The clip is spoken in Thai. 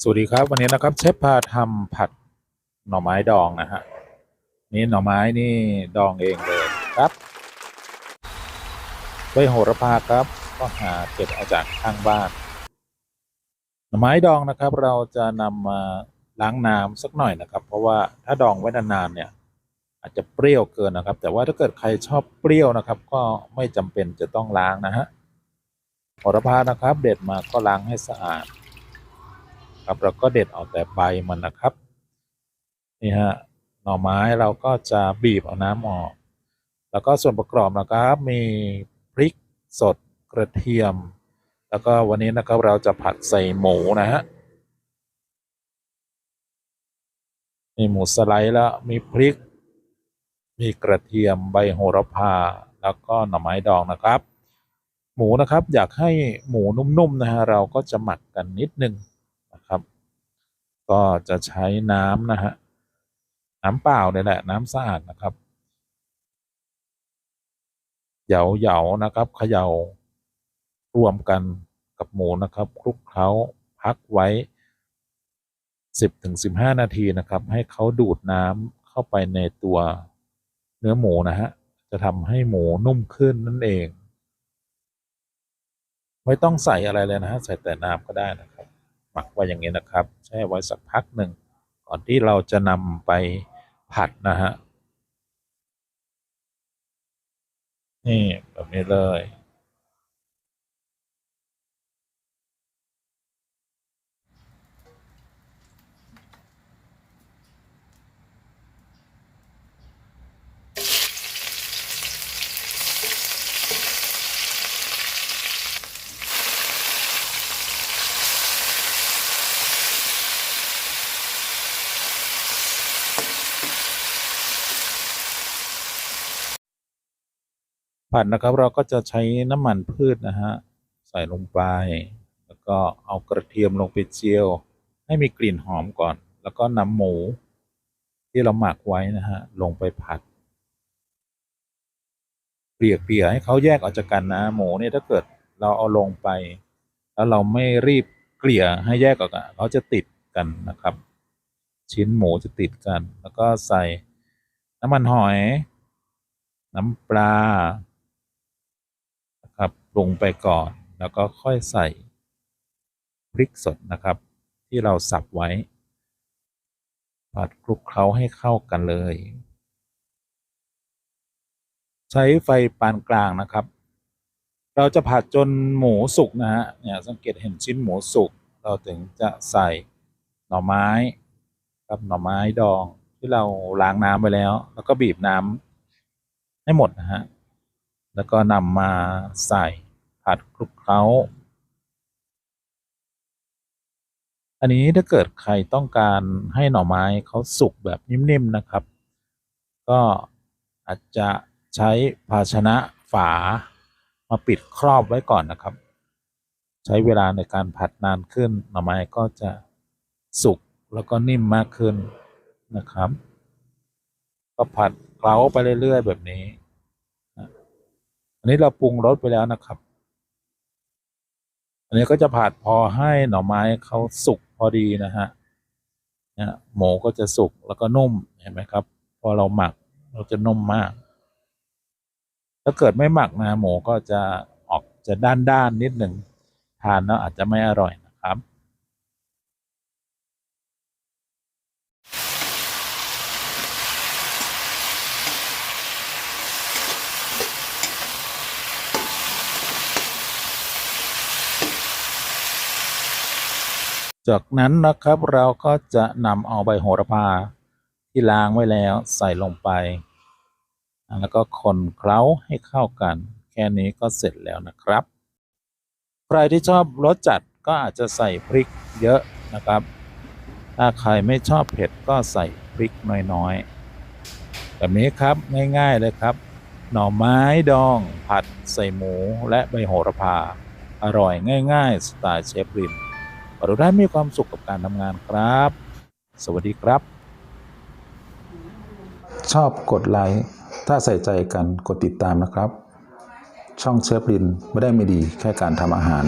สวัสดีครับวันนี้นะครับเชฟพาทำผัดหน่อไม้ดองนะฮะนี่หน่อไม้นี่ดองเองเลยครับใบโหระพาครับก็หาเก็บเอาจากข้างบ้าน หน่อไม้ดองนะครับ เราจะนำมาล้างน้ำสักหน่อยนะครับ เพราะว่าถ้าดองไว้นานๆเนี่ย อาจจะเปรี้ยวเกินนะครับ แต่ว่าถ้าเกิดใครชอบเปรี้ยวนะครับ ก็ไม่จำเป็นจะต้องล้างนะฮะโหระพานะครับ เด็ดมาก็ล้างให้สะอาด ครับเราก็เด็ดเอาแต่ใบมันนะครับนี่ฮะหน่อไม้เราก็จะบีบเอาน้ำออก แล้วก็ส่วนประกอบนะครับมีพริกสดกระเทียม แล้วก็วันนี้นะครับเราจะผัดใส่หมูนะฮะมีหมูสไลด์แล้วมีพริก มีกระเทียมใบโหระพา แล้วก็หน่อไม้ดองนะครับ หมูนะครับอยากให้หมูนุ่มๆนะฮะเราก็จะหมักกันนิดนึง ก็จะใช้น้ำนะฮะน้ำเปล่าเนี่ยแหละ น้ำสะอาดนะครับเหยาๆนะครับเขย่ารวมกันกับหมูนะครับคลุกเคล้าพักไว้ 10-15 นาทีนะครับ ให้เขาดูดน้ำเข้าไปในตัวเนื้อหมูนะฮะจะทำให้หมูนุ่มขึ้นนั่นเอง ไม่ต้องใส่อะไรเลยนะฮะใส่แต่น้ำก็ได้นะครับ หมักไว้อย่างนี้นะครับ แช่ไว้สักพักหนึ่งก่อนที่เราจะนำไปผัดนะฮะนี่แบบนี้เลย ผัดนะครับเราก็จะใช้น้ำมันพืชนะฮะใส่ลงไป แล้วก็เอากระเทียมลงไปเจียว ให้มีกลิ่นหอมก่อน แล้วก็นำหมูที่เราหมักไว้นะฮะลงไปผัดเกลี่ยเกลี่ยให้เขาแยกออกจากกันนะ หมูเนี่ยถ้าเกิดเราเอาลงไป แล้วเราไม่รีบเกลี่ยให้แยกออกกันเขาจะติดกันนะครับ ชิ้นหมูจะติดกัน แล้วก็ใส่น้ำมันหอย น้ำปลา ปรุงไปก่อน แล้วก็ค่อยใส่พริกสดนะครับ ที่เราสับไว้ผัดคลุกเคล้าให้เข้ากันเลย ใช้ไฟปานกลางนะครับ เราจะผัดจนหมูสุกนะฮะเนี่ยสังเกตเห็นชิ้นหมูสุก เราถึงจะใส่หน่อไม้กับหน่อไม้ดองที่เราล้างน้ำไปแล้ว แล้วก็บีบน้ำให้หมดนะฮะ แล้วก็นำมาใส่ ผัดคลุกเคล้า อันนี้ถ้าเกิดใครต้องการให้หน่อไม้เขาสุกแบบนิ่มๆนะครับ ก็อาจจะใช้ภาชนะฝามาปิดครอบไว้ก่อนนะครับ ใช้เวลาในการผัดนานขึ้นหน่อไม้ก็จะสุกแล้วก็นิ่มมากขึ้นนะครับ ก็ผัดเคล้าไปเรื่อยๆแบบนี้อันนี้เราปรุงรสไปแล้วนะครับ นนี้ก็จะผัดพอให้หน่อไม้เขาสุกพอดีนะฮะเนี่ยหมูก็จะสุกแล้วก็นุ่มเห็นไหมครับ พอเราหมักเราจะนุ่มมาก ถ้าเกิดไม่หมักนะหมูก็จะออกจะด้านด้านๆนิดหนึ่งทานแล้วอาจจะไม่อร่อยนะครับ จากนั้นนะครับเราก็จะนำเอาใบโหระพาที่ล้างไว้แล้วใส่ลงไป แล้วก็คนเคล้าให้เข้ากัน แค่นี้ก็เสร็จแล้วนะครับ ใครที่ชอบรสจัดก็อาจจะใส่พริกเยอะนะครับ ถ้าใครไม่ชอบเผ็ดก็ใส่พริกน้อยๆ แบบนี้ครับง่ายๆเลยครับ หน่อไม้ดองผัดใส่หมูและใบโหระพา อร่อยง่าย ๆ สไตล์เชฟริน ขอทุกท่านมีความสุขกับการทำงานครับ สวัสดีครับ ชอบกดไลค์ถ้าใส่ใจกันกดติดตามนะครับ ช่องเชฟลินไม่ได้ไม่ดีแค่การทำอาหาร